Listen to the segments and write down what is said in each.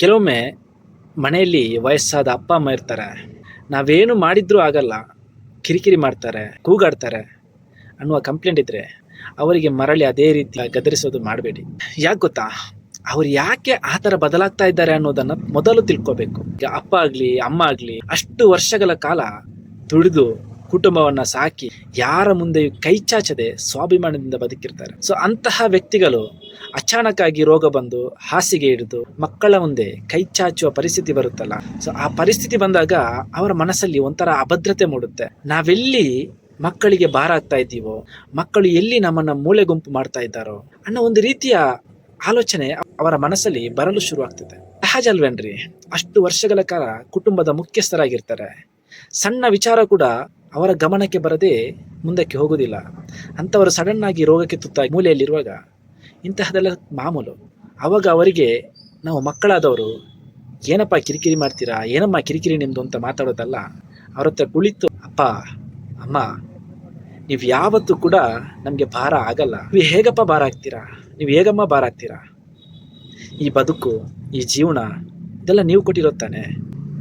ಕೆಲವೊಮ್ಮೆ ಮನೆಯಲ್ಲಿ ವಯಸ್ಸಾದ ಅಪ್ಪ, ಅಮ್ಮ ಇರ್ತಾರೆ. ನಾವೇನು ಮಾಡಿದ್ರೂ ಆಗಲ್ಲ. ಕಿರಿಕಿರಿ ಮಾಡ್ತಾರೆ, ಕೂಗಾಡ್ತಾರೆ ಅನ್ನುವ ಕಂಪ್ಲೇಂಟ್ ಇದ್ದರೆ ಅವರಿಗೆ ಮರಳಿ ಅದೇ ರೀತಿ ಗದರಿಸೋದು ಮಾಡಬೇಡಿ. ಯಾಕೆ ಗೊತ್ತಾ? ಅವ್ರು ಯಾಕೆ ಆ ಥರ ಬದಲಾಗ್ತಾ ಇದ್ದಾರೆ ಅನ್ನೋದನ್ನು ಮೊದಲು ತಿಳ್ಕೊಬೇಕು. ಅಪ್ಪ ಆಗಲಿ, ಅಮ್ಮ ಆಗಲಿ ಅಷ್ಟು ವರ್ಷಗಳ ಕಾಲ ದುಡಿದು ಕುಟುಂಬವನ್ನ ಸಾಕಿ ಯಾರ ಮುಂದೆಯೂ ಕೈ ಚಾಚದೆ ಸ್ವಾಭಿಮಾನದಿಂದ ಬದುಕಿರ್ತಾರೆ. ಸೊ ಅಂತಹ ವ್ಯಕ್ತಿಗಳು ಅಚಾನಕಾಗಿ ರೋಗ ಬಂದು ಹಾಸಿಗೆ ಹಿಡಿದು ಮಕ್ಕಳ ಮುಂದೆ ಕೈ ಚಾಚುವ ಪರಿಸ್ಥಿತಿ ಬರುತ್ತಲ್ಲ. ಸೊ ಆ ಪರಿಸ್ಥಿತಿ ಬಂದಾಗ ಅವರ ಮನಸ್ಸಲ್ಲಿ ಒಂಥರ ಅಭದ್ರತೆ ಮೂಡುತ್ತೆ. ನಾವೆಲ್ಲಿ ಮಕ್ಕಳಿಗೆ ಭಾರ ಆಗ್ತಾ ಇದ್ದೀವೋ, ಮಕ್ಕಳು ಎಲ್ಲಿ ನಮ್ಮನ್ನ ಮೂಳೆ ಗುಂಪು ಮಾಡ್ತಾ ಇದ್ದಾರೋ ಅನ್ನೋ ಒಂದು ರೀತಿಯ ಆಲೋಚನೆ ಅವರ ಮನಸ್ಸಲ್ಲಿ ಬರಲು ಶುರುವಾಗ್ತದೆ ಸಹಜ ಅಲ್ವೇನ್ರಿ? ಅಷ್ಟು ವರ್ಷಗಳ ಕಾಲ ಕುಟುಂಬದ ಮುಖ್ಯಸ್ಥರಾಗಿರ್ತಾರೆ. ಸಣ್ಣ ವಿಚಾರ ಕೂಡ ಅವರ ಗಮನಕ್ಕೆ ಬರದೆ ಮುಂದಕ್ಕೆ ಹೋಗುವುದಿಲ್ಲ. ಅಂಥವರು ಆಗಿ ರೋಗಕ್ಕೆ ತುತ್ತಾಗಿ ಮೂಲೆಯಲ್ಲಿರುವಾಗ ಇಂತಹದೆಲ್ಲ ಮಾಮೂಲು. ಅವಾಗ ಅವರಿಗೆ, ನಾವು ಮಕ್ಕಳಾದವರು, ಏನಪ್ಪ ಕಿರಿಕಿರಿ ಮಾಡ್ತೀರಾ, ಏನಮ್ಮ ಕಿರಿಕಿರಿ ನಿಮ್ಮದು ಅಂತ ಮಾತಾಡೋದಲ್ಲ. ಅವ್ರ ಹತ್ರ ಕುಳಿತು, ಅಪ್ಪ, ಅಮ್ಮ, ನೀವು ಯಾವತ್ತೂ ಕೂಡ ನಮಗೆ ಭಾರ ಆಗಲ್ಲ. ನೀವು ಹೇಗಪ್ಪ ಭಾರ ಆಗ್ತೀರಾ? ನೀವು ಹೇಗಮ್ಮ ಭಾರ ಆಗ್ತೀರಾ? ಈ ಬದುಕು, ಈ ಜೀವನ, ಇದೆಲ್ಲ ನೀವು ಕೊಟ್ಟಿರೋ ತಾನೆ?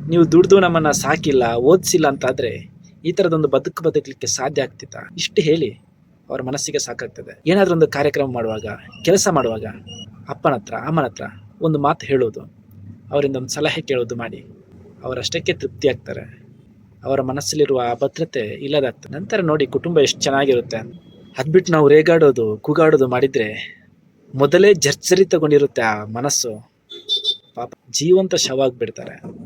ನೀವು ದುಡ್ದು ನಮ್ಮನ್ನು ಸಾಕಿಲ್ಲ, ಓದಿಸಿಲ್ಲ ಅಂತಾದ್ರೆ ಈ ಥರದೊಂದು ಬದುಕು ಬದುಕಲಿಕ್ಕೆ ಸಾಧ್ಯ ಆಗ್ತಿತ್ತಾ? ಇಷ್ಟು ಹೇಳಿ ಅವರ ಮನಸ್ಸಿಗೆ ಸಾಕಾಗ್ತದೆ. ಏನಾದರೂ ಒಂದು ಕಾರ್ಯಕ್ರಮ ಮಾಡುವಾಗ, ಕೆಲಸ ಮಾಡುವಾಗ ಅಪ್ಪನ ಹತ್ರ, ಅಮ್ಮನ ಹತ್ರ ಒಂದು ಮಾತು ಹೇಳೋದು. ಅವರಿಂದ ಒಂದು ಸಲಹೆ ಕೇಳೋದು ಮಾಡಿ. ಅವರಷ್ಟಕ್ಕೆ ತೃಪ್ತಿ ಆಗ್ತಾರೆ. ಅವರ ಮನಸ್ಸಲ್ಲಿರುವ ಆ ಭದ್ರತೆ ಇಲ್ಲದಾಗ್ತದೆ. ನಂತರ ನೋಡಿ ಕುಟುಂಬ ಎಷ್ಟು ಚೆನ್ನಾಗಿರುತ್ತೆ. ಅದ್ಬಿಟ್ಟು ನಾವು ರೇಗಾಡೋದು, ಕೂಗಾಡೋದು ಮಾಡಿದ್ರೆ ಮೊದಲೇ ಜರ್ಜರಿತಗೊಂಡಿರುತ್ತೆ ಆ ಮನಸ್ಸು. ಪಾಪ, ಜೀವಂತ ಶವ ಆಗ್ಬಿಡ್ತಾರೆ